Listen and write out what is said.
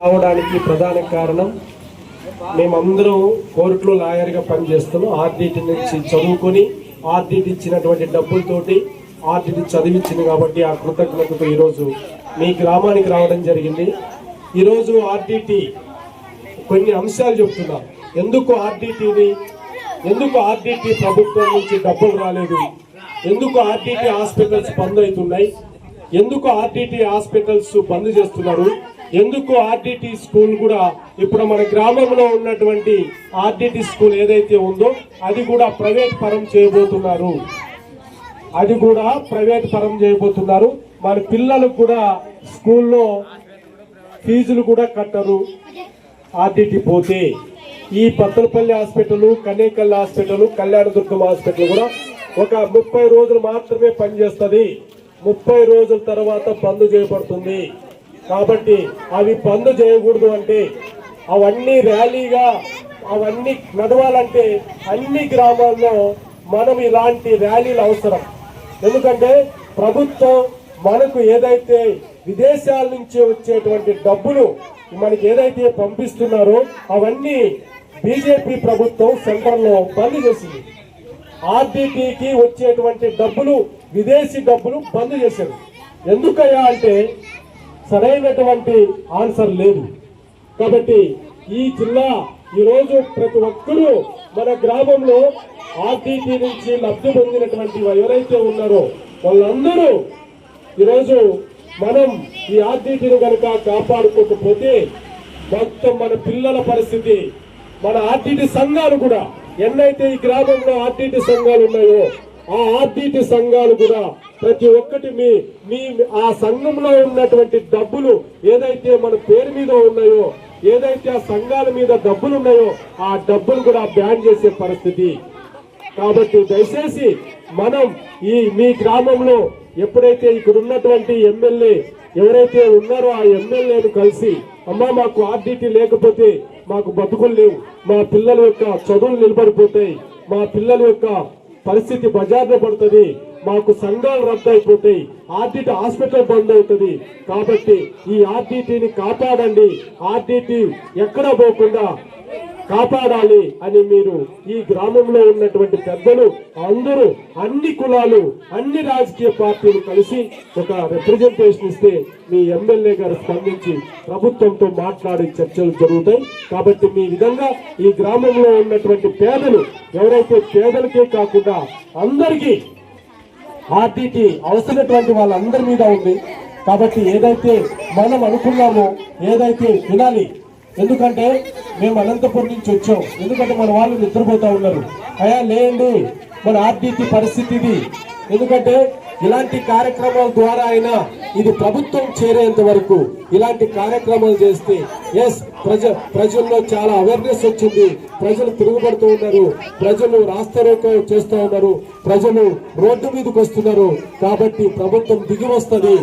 రావడానికి ప్రధాన కారణం మేమందరం కోర్టులో లాయర్గా పనిచేస్తున్నాం ఆర్డిటి నుంచి చదువుకొని ఆర్డిటి ఇచ్చినటువంటి డబ్బులతోటి ఆర్డిటి చదివించింది కాబట్టి ఆ కృతజ్ఞతతో ఈరోజు మీ గ్రామానికి రావడం జరిగింది. ఈరోజు ఆర్డిటి కొన్ని అంశాలు చెప్తున్నా. ఎందుకు ఆర్డిటిని ఎందుకు ఆర్డిటి ప్రభుత్వం నుంచి డబ్బులు రాలేదు? ఎందుకు ఆర్డిటి హాస్పిటల్స్ బంద్ అవుతున్నాయి? ఎందుకు ఆర్డిటి హాస్పిటల్స్ బంద్ చేస్తున్నారు? ఎందుకు ఆర్డిటి స్కూల్ కూడా ఇప్పుడు మన గ్రామంలో ఉన్నటువంటి ఆర్డిటి స్కూల్ ఏదైతే ఉందో అది కూడా ప్రైవేట్ పరం చేయబోతున్నారు. అది కూడా ప్రైవేట్ పరం చేయబోతున్నారు. మన పిల్లలకు కూడా స్కూల్లో ఫీజులు కూడా కట్టరు ఆర్డిటి పోతే. ఈ Pattalapalli hospital Kanekal hospital Kalyanadurgam hospital కూడా ఒక ముప్పై రోజులు మాత్రమే పనిచేస్తుంది. ముప్పై రోజుల తర్వాత బంద్ చేయబడుతుంది. కాబట్టి అవి బంద్ చేయకూడదు అంటే అవన్నీ ర్యాలీగా అవన్నీ నడవాలంటే అన్ని గ్రామాల్లో మనం ఇలాంటి ర్యాలీలు అవసరం. ఎందుకంటే ప్రభుత్వం మనకు ఏదైతే విదేశాల నుంచి వచ్చేటువంటి డబ్బులు మనకి ఏదైతే పంపిస్తున్నారో అవన్నీ బీజేపీ ప్రభుత్వం సెంటర్లో బంద్ చేసింది. ఆర్డీటీకి వచ్చేటువంటి డబ్బులు విదేశీ డబ్బులు బంద్ చేశారు. ఎందుకయ్యా అంటే సరైనటువంటి ఆన్సర్ లేదు. కాబట్టి ఈ జిల్లా ఈరోజు ప్రతి ఒక్కరూ మన గ్రామంలో ఆర్టీటీ నుంచి లబ్ధి పొందినటువంటి ఎవరైతే ఉన్నారో వాళ్ళందరూ ఈరోజు మనం ఈ ఆర్టీటీని కనుక కాపాడుకోకపోతే మొత్తం మన పిల్లల పరిస్థితి మన ఆర్టీటీ సంఘాలు కూడా ఎన్నైతే ఈ గ్రామంలో ఆర్టీటీ సంఘాలు ఉన్నాయో ఆ ఆర్టీటీ సంఘాలు కూడా ప్రతి ఒక్కటి మీ మీ ఆ సంఘంలో ఉన్నటువంటి డబ్బులు ఏదైతే మన పేరు మీద ఉన్నాయో ఏదైతే ఆ సంఘాల మీద డబ్బులు ఉన్నాయో ఆ డబ్బులు కూడా బ్యాన్ చేసే పరిస్థితి. కాబట్టి దయచేసి మనం ఈ మీ గ్రామంలో ఎప్పుడైతే ఇక్కడ ఉన్నటువంటి ఎమ్మెల్యే ఎవరైతే ఉన్నారో ఆ ఎమ్మెల్యేను కలిసి అమ్మా మాకు ఆర్డీటీ లేకపోతే మాకు బతుకులు లేవు. మా పిల్లల యొక్క చదువులు నిలబడిపోతాయి. మా పిల్లల యొక్క పరిస్థితి బజార్లో పడుతుంది. మాకు సంఘాలు రద్దు అయిపోతాయి ఆర్డిటి హాస్పిటల్ బంద్ అవుతుంది. కాబట్టి ఈ ఆర్డిటిని కాపాడండి. ఆర్డిటి ఎక్కడ పోకుండా కాపాడాలి అని మీరు ఈ గ్రామంలో ఉన్నటువంటి పెద్దలు అందరూ అన్ని కులాలు అన్ని రాజకీయ పార్టీలు కలిసి ఒక రిప్రజెంటేషన్ ఇస్తే మీ ఎమ్మెల్యే గారు స్పందించి ప్రభుత్వంతో మాట్లాడే చర్చలు జరుగుతాయి. కాబట్టి మీ విధంగా ఈ గ్రామంలో ఉన్నటువంటి పేదలు ఎవరైతే పేదలకే కాకుండా అందరికీ ఆర్టీటీ అవసరమైనటువంటి వాళ్ళందరి మీద ఉంది. కాబట్టి ఏదైతే మనం అనుకున్నామో ఏదైతే వినాలి ఎందుకంటే మేము అనంతపురం నుంచి వచ్చాం. ఎందుకంటే మన వాళ్ళు నిద్రపోతూ ఉన్నారు. అయా లేండి మన ఆర్టీటీ పరిస్థితి ఇది. ఎందుకంటే ఇలాంటి కార్యక్రమాల ద్వారా అయినా ఇది ప్రభుత్వం చేరేంత వరకు ఇలాంటి కార్యక్రమాలు చేస్తే ఎస్ ప్రజ ప్రజల్లో చాలా అవేర్నెస్ వచ్చింది. ప్రజలు తిరుగుబడుతూ ఉన్నారు. ప్రజలు రాస్తారోకో చేస్తూ ఉన్నారు. ప్రజలు రోడ్డు మీదకి వస్తున్నారు కాబట్టి ప్రభుత్వం దిగి వస్తుంది.